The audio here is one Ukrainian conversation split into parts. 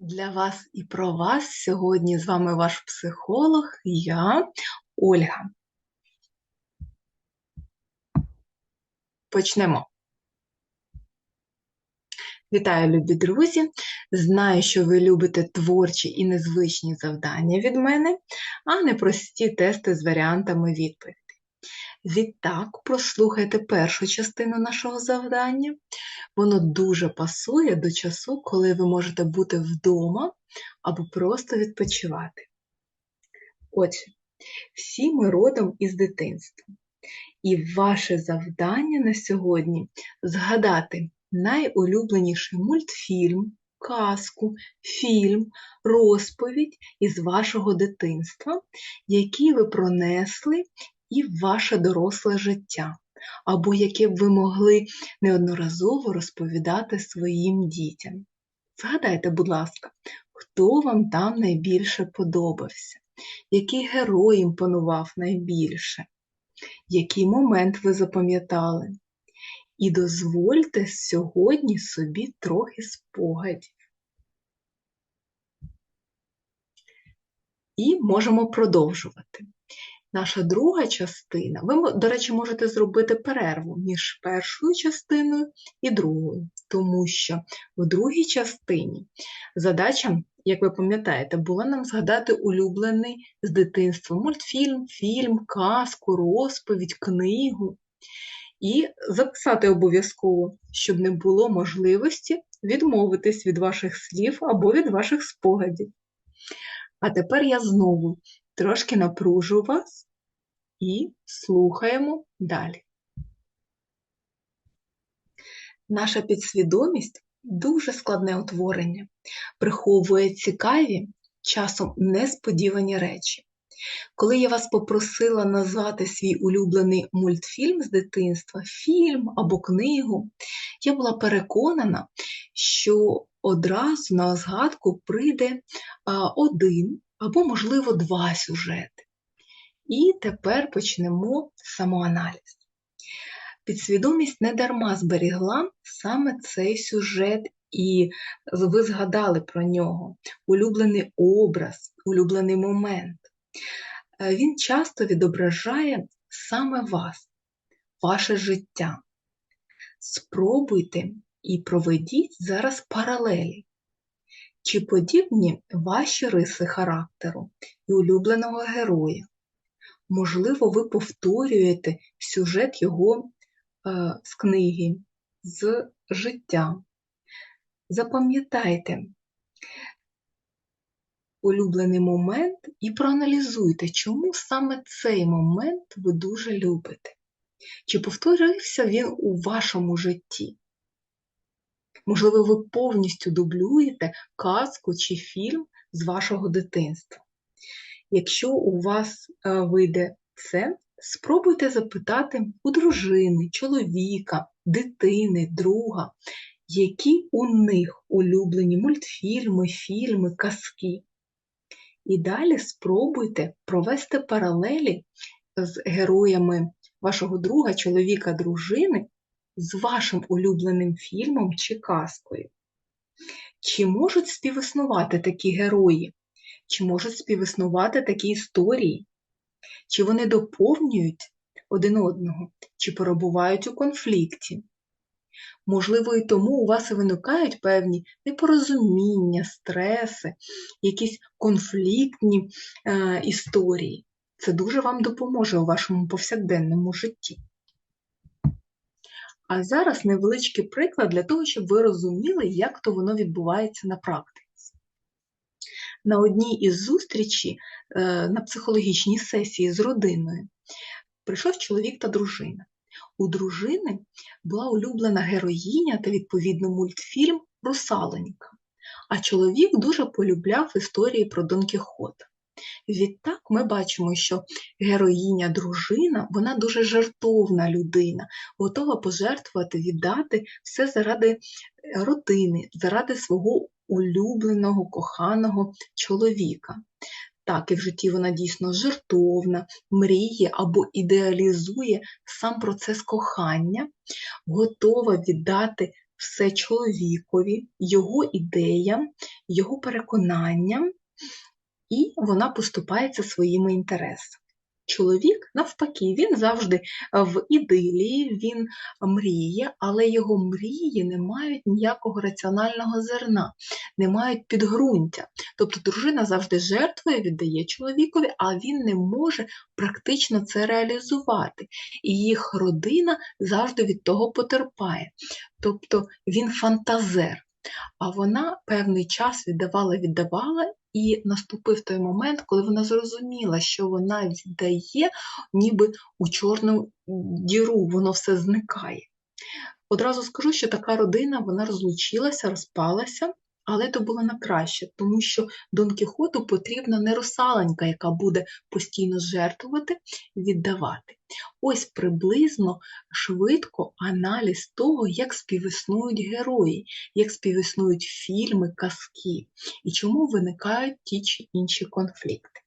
Для вас і про вас сьогодні з вами ваш психолог, я Ольга. Почнемо. Вітаю, любі друзі! Знаю, що ви любите творчі і незвичні завдання від мене, а не прості тести з варіантами відповідей. Відтак, прослухайте першу частину нашого завдання. Воно дуже пасує до часу, коли ви можете бути вдома або просто відпочивати. Отже, всі ми родом із дитинства. І ваше завдання на сьогодні згадати найулюбленіший мультфільм, казку, фільм, розповідь із вашого дитинства, який ви пронесли і ваше доросле життя, або яке б ви могли неодноразово розповідати своїм дітям. Згадайте, будь ласка, хто вам там найбільше подобався, який герой імпонував найбільше, який момент ви запам'ятали. І дозвольте сьогодні собі трохи спогадів. І можемо продовжувати. Наша друга частина, ви, до речі, можете зробити перерву між першою частиною і другою, тому що в другій частині задача, як ви пам'ятаєте, була нам згадати улюблений з дитинства мультфільм, фільм, казку, розповідь, книгу. І записати обов'язково, щоб не було можливості відмовитись від ваших слів або від ваших спогадів. А тепер я знову трошки напружу вас і слухаємо далі. Наша підсвідомість дуже складне утворення, приховує цікаві, часом несподівані речі. Коли я вас попросила назвати свій улюблений мультфільм з дитинства, фільм або книгу, я була переконана, що одразу на згадку прийде один або, можливо, два сюжети. І тепер почнемо самоаналіз. Підсвідомість не дарма зберігла саме цей сюжет, і ви згадали про нього улюблений образ, улюблений момент. Е, він часто відображає саме вас, ваше життя. Спробуйте і проведіть зараз паралелі. Чи подібні ваші риси характеру і улюбленого героя? Можливо, ви повторюєте сюжет його е, з книги, з життя. Запам'ятайте улюблений момент і проаналізуйте, чому саме цей момент ви дуже любите. Чи повторився він у вашому житті? Можливо, ви повністю дублюєте казку чи фільм з вашого дитинства. Якщо у вас е, вийде це, спробуйте запитати у дружини, чоловіка, дитини, друга, які у них улюблені мультфільми, фільми, казки. І далі спробуйте провести паралелі з героями вашого друга, чоловіка, дружини з вашим улюбленим фільмом чи казкою. Чи можуть співіснувати такі герої? Чи можуть співіснувати такі історії? Чи вони доповнюють один одного, чи перебувають у конфлікті? Можливо, і тому у вас виникають певні непорозуміння, стреси, якісь конфліктні е, історії. Це дуже вам допоможе у вашому повсякденному житті. А зараз невеличкий приклад для того, щоб ви розуміли, як то воно відбувається на практиці. На одній із зустрічі е, на психологічній сесії з родиною прийшов чоловік та дружина. У дружини була улюблена героїня та, відповідно, мультфільм Русаленька, а чоловік дуже полюбляв історії про Дон Кіхота. Відтак ми бачимо, що героїня дружина, вона дуже жартовна людина, готова пожертвувати, віддати все заради родини, заради свого улюбленого, коханого чоловіка. Так, і в житті вона дійсно жертовна, мріє або ідеалізує сам процес кохання, готова віддати все чоловікові, його ідеям, його переконанням, і вона поступається своїми інтересами. Чоловік, навпаки, він завжди в ідилії, він мріє, але його мрії не мають ніякого раціонального зерна, не мають підґрунтя. Тобто дружина завжди жертвує, віддає чоловікові, а він не може практично це реалізувати. І їх родина завжди від того потерпає. Тобто він фантазер. А вона певний час віддавала, віддавала, і наступив той момент, коли вона зрозуміла, що вона віддає, ніби у чорну діру, воно все зникає. Одразу скажу, що така родина вона розлучилася, розпалася, але то було на краще, тому що Дон Кіхоту потрібна не русаленька, яка буде постійно жертвувати, віддавати. Ось приблизно швидко аналіз того, як співіснують герої, як співіснують фільми, казки і чому виникають ті чи інші конфлікти.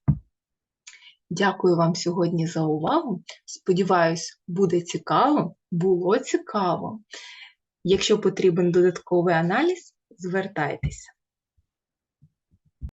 Дякую вам сьогодні за увагу. Сподіваюсь, буде цікаво, було цікаво. Якщо потрібен додатковий аналіз, звертайтеся.